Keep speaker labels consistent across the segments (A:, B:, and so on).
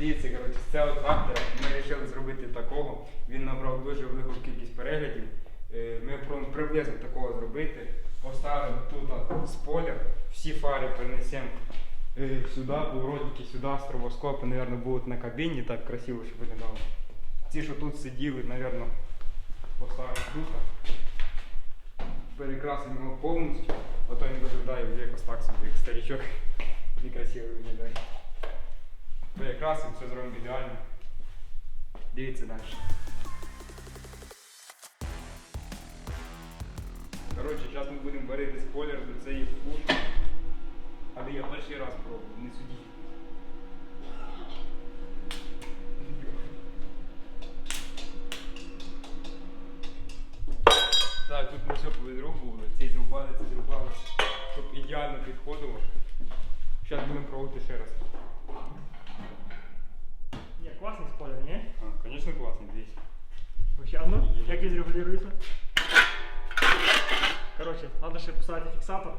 A: Дивіться, коротше, з цього трактора ми вирішили зробити такого. Він набрав дуже велику кількість переглядів. Е, Ми приблизно такого зробити. Поставимо тут спойлер, всі фари перенесемо е, сюди, поворотники сюди, стробоскопи, мабуть, будуть на кабіні, так красиво, щоб виглядало. Ці, що тут сиділи, мабуть, поставимо тут. Перекрасимо його повністю, а то він виглядає вже якось так собі, як старичок. Некрасиво виглядає. Перекрасимо, все зробимо ідеально. Дивіться далі. Коротше, зараз ми будемо варити спойлер до цієї пушки. Але я перший раз пробую, не судіть. Так, тут ми все повідрубували, ці зрубали, ці зрубали, щоб ідеально підходило. Зараз будемо пробувати ще раз.
B: Ні, класний спойлер, ні?
A: А, звісно, класний, дивіться.
B: Вообще, а ну, як він регулюється? Короче, надо ще поставити фіксатор.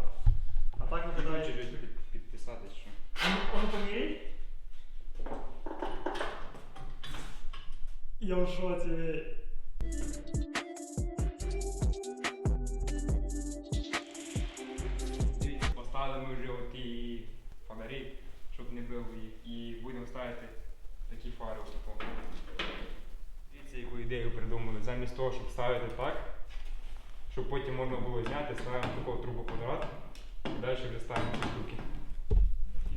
B: А так виглядає.
A: ж під, підписати, що.
B: Воно поміряй. Я в шоці.
A: Дивіться, поставили ми вже оті фонарі, щоб не били їх. І будемо ставити такі фари в. Дивіться, яку ідею придумали. Замість того, щоб ставити так, щоб потім можна було зняти, ставимо такого трубоквадрат. І далі вже ставимо ці штуки.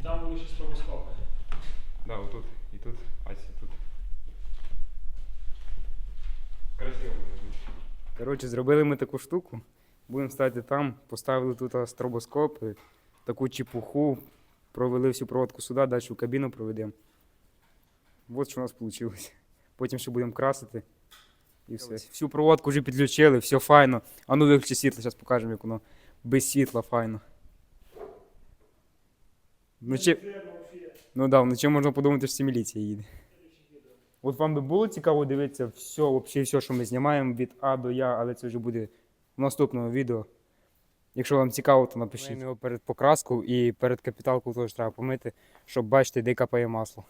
B: І там були ще стробоскопи.
A: Да, отут і тут, ось і тут. Красиво буде бути. Коротше, зробили ми таку штуку. Будемо ставити там, поставили тут стробоскоп, таку чепуху, провели всю проводку сюди, далі в кабіну проведемо. От що у нас вийшло. Потім ще будемо красити. І все. Всю проводку вже підключили, все файно. А ну виключи світло, зараз покажемо, як воно без світла файно. Вночі, Ну да, вночі можна подумати, що це міліція їде. От вам би було цікаво дивитися все, взагалі все, що ми знімаємо від А до Я, але це вже буде в наступному відео. Якщо вам цікаво, то напишіть. Його перед покраскою і перед капіталкою теж треба помити, щоб бачити, де капає масло.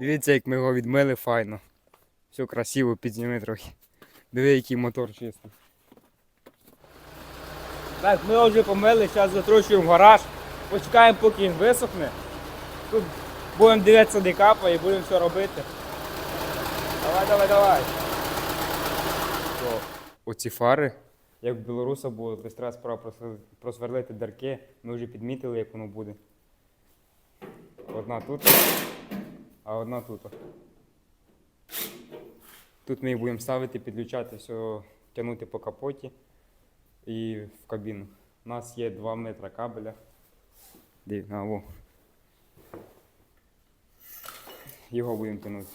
A: Дивіться, як ми його відмили файно. Все красиво, підзніми трохи. Диви, який мотор чистий. Так, ми його вже помили, зараз затрощуємо гараж. Почекаємо, поки він висохне. Тут будемо дивитися де капає і будемо все робити. Давай, давай, давай. Оці фари, як в білоруса було, десь треба справа просверлити дірки. Ми вже підмітили, як воно буде. Одна тут, а одна тут. Тут ми їх будемо ставити, підключати, все тягнути по капоті і в кабіну. У нас є 2 метри кабеля. Див, а, во. Його будемо тягнути.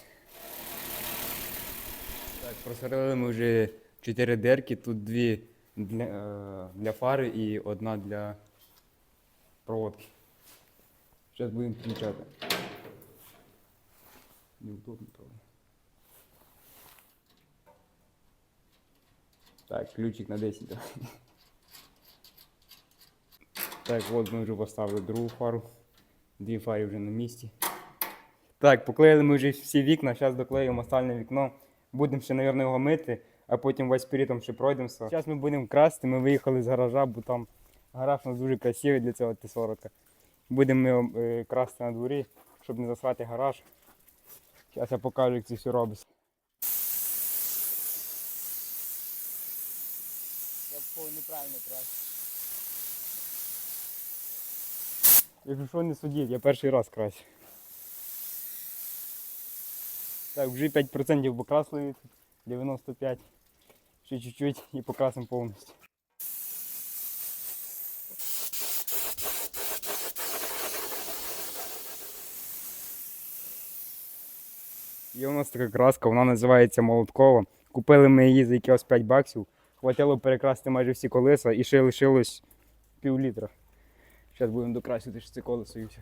A: Так, просверлили ми вже 4 дерки, тут дві для, е, для фари і одна для проводки. Зараз будемо підключати. Неудобно, правда. Так, ключик на 10. давай. Так, от ми вже поставили другу фару. Дві фари вже на місці. Так, поклеїли ми вже всі вікна, зараз доклеїмо остальне вікно. Будемо ще, мабуть, його мити, а потім весь період ще пройдемося. Зараз ми будемо красти, ми виїхали з гаража, бо там гараж у нас дуже красивий для цього Т-40. Будемо його е, красти на дворі, щоб не засрати гараж. Зараз я покажу, як це все робиться. Я неправильно красив. Якщо що не судіть, я перший раз красив. Так, вже 5% покрасили, 95. Ще чуть-чуть і покрасимо повністю. Є у нас така краска, вона називається молоткова. Купили ми її за якихось 5 баксів. Хватило перекрасти майже всі колеса і ще лишилось пів літра. Зараз будемо докрасити ще це колесо і все.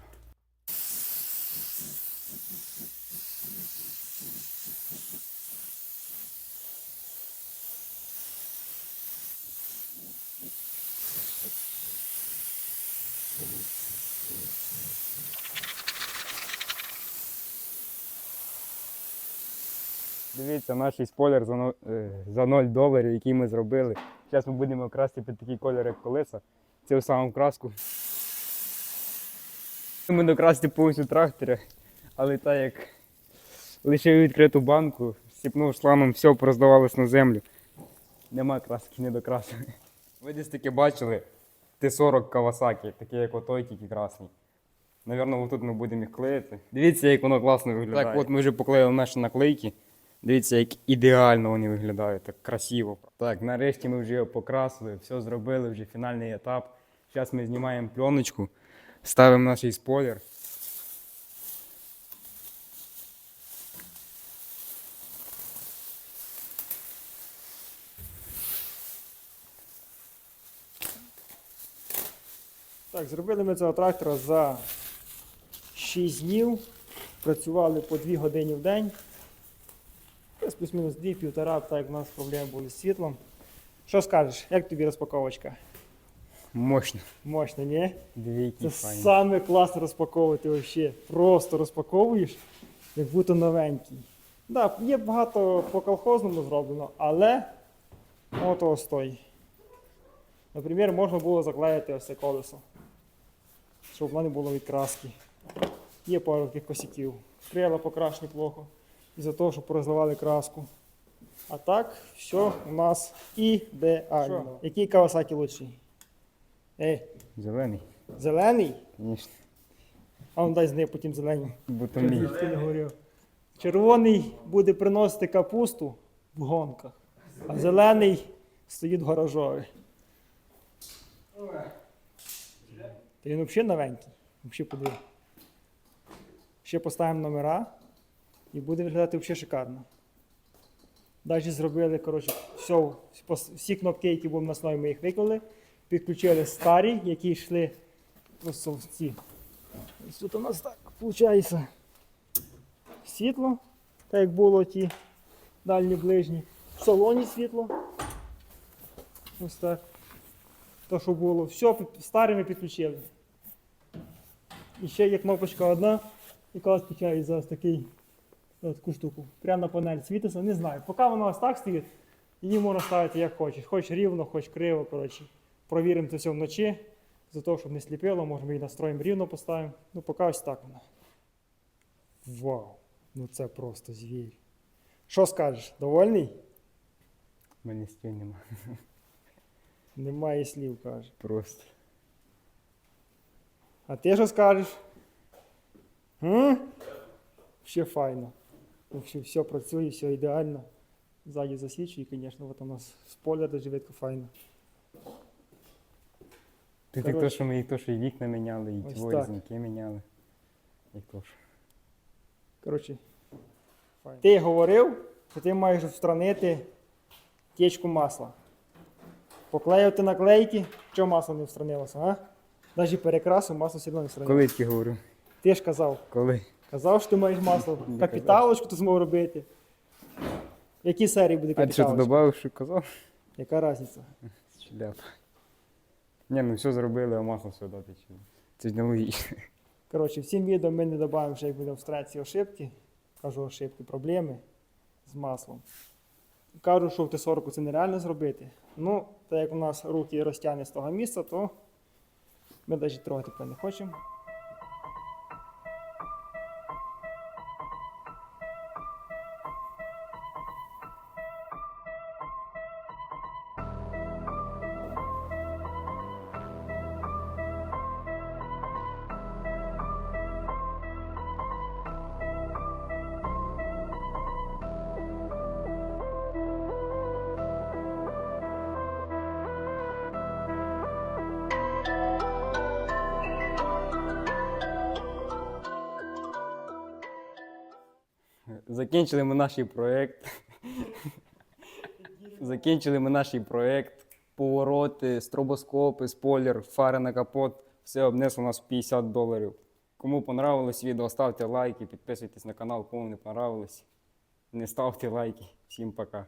A: Дивіться, наш спойлер за, е, за 0 доларів, який ми зробили. Зараз ми будемо красти під такий колір, як колеса. Цю саму краску. Ми докрасти повністю трактора, але так як лишив відкриту банку, сіпнув шлангом, все пороздавалось на землю. Нема краски, не докрасили. Ви десь таки бачили Т-40 Kawasaki, такий як отой, тільки красний. Навірно, отут ми будемо їх клеїти. Дивіться, як воно класно виглядає. Так, от ми вже поклеїли наші наклейки. Дивіться, як ідеально вони виглядають, так красиво. Так, нарешті ми вже його покрасили, все зробили, вже фінальний етап. Зараз ми знімаємо пленочку, ставимо наш спойлер.
C: Так, зробили ми цього трактора за 6 днів. Працювали по 2 години в день. Десь плюс-мінус 2, півтора, так як в нас проблеми були з світлом. Що скажеш, як тобі розпаковочка?
A: Мощно.
C: Мощно, ні?
A: Дивіться,
C: Це
A: файно.
C: саме класно розпаковувати взагалі. Просто розпаковуєш, як будто новенький. Так, да, є багато по колхозному зроблено, але того стоїть. Наприклад, можна було заклеїти ось це колесо, щоб воно не було від краски. Є пару таких косяків. Крила покрашені плохо. Із-за того, що порозливали краску. А так, все у нас ідеально. Який Kawasaki лучший? Ей,
A: Зелений,
C: зелений?
A: звісно.
C: А он дай з нею потім зелені.
A: Будто мій.
C: Ти не говорив. Червоний буде приносити капусту в гонках, а зелений стоїть в гаражові. Та він взагалі новенький. Взагалі подиви. Ще поставимо номера і буде виглядати взагалі шикарно. Далі зробили, коротше, все, всі кнопки, які були на основі, ми їх виклали. Підключили старі, які йшли просто в ці Ось Тут у нас так виходить світло, так як було ті дальні ближні. В салоні світло. Ось так. То, що було. Все під- старими підключили. І ще є кнопочка одна, яка відповідає за такий, таку штуку. Прямо на панель світиться, не знаю. Поки воно ось так стоїть, її можна ставити як хочеш. Хоч рівно, хоч криво. коротше. Провіримо це все вночі. За того, щоб не сліпило, може ми її настроїмо рівно поставимо. Ну, поки ось так вона. Вау! Ну це просто звір. Що скажеш? Довольний?
A: У мене нема.
C: Немає слів, каже.
A: Просто.
C: А ти що скажеш? М? Ще файно. Вообще все працює, все ідеально. Ззаді засвічує, звісно, от у нас спойлер дуже видко файно.
A: Ти так то, що ми їх то, що і вікна міняли, і
C: Ось так.
A: різники міняли. І то що.
C: Коротше, файно. Ти говорив, що ти маєш встранити течку масла. Поклеїти наклейки, що масло не встранилося, а? Навіть перекрасив, масло все одно не встранилося.
A: Коли таки говорю?
C: Ти ж казав.
A: Коли?
C: Казав, що ти маєш масло. Капіталочку ти змог робити. Які серії буде
A: А що ти
C: капіталочка?
A: додав, що казав?
C: Яка різниця?
A: Шляпа. Ні, ну все зробили, а масло все дати. чи- Це ж не логічно.
C: Коротше, всім відео ми не додаємо, що як будемо ці ошибки. Кажу ошибки, проблеми з маслом. Кажу, що в Т-40 це нереально зробити. Ну, так як у нас руки розтягне з того місця, то ми навіть трогати тепер не хочемо.
A: Закінчили ми наш проєкт. Закінчили ми наш проєкт. Повороти, стробоскопи, спойлер, фари на капот. Все обнесло нас в 50 доларів. Кому понравилось відео, ставте лайки, підписуйтесь на канал, кому не понравилось. Не ставте лайки. Всім пока.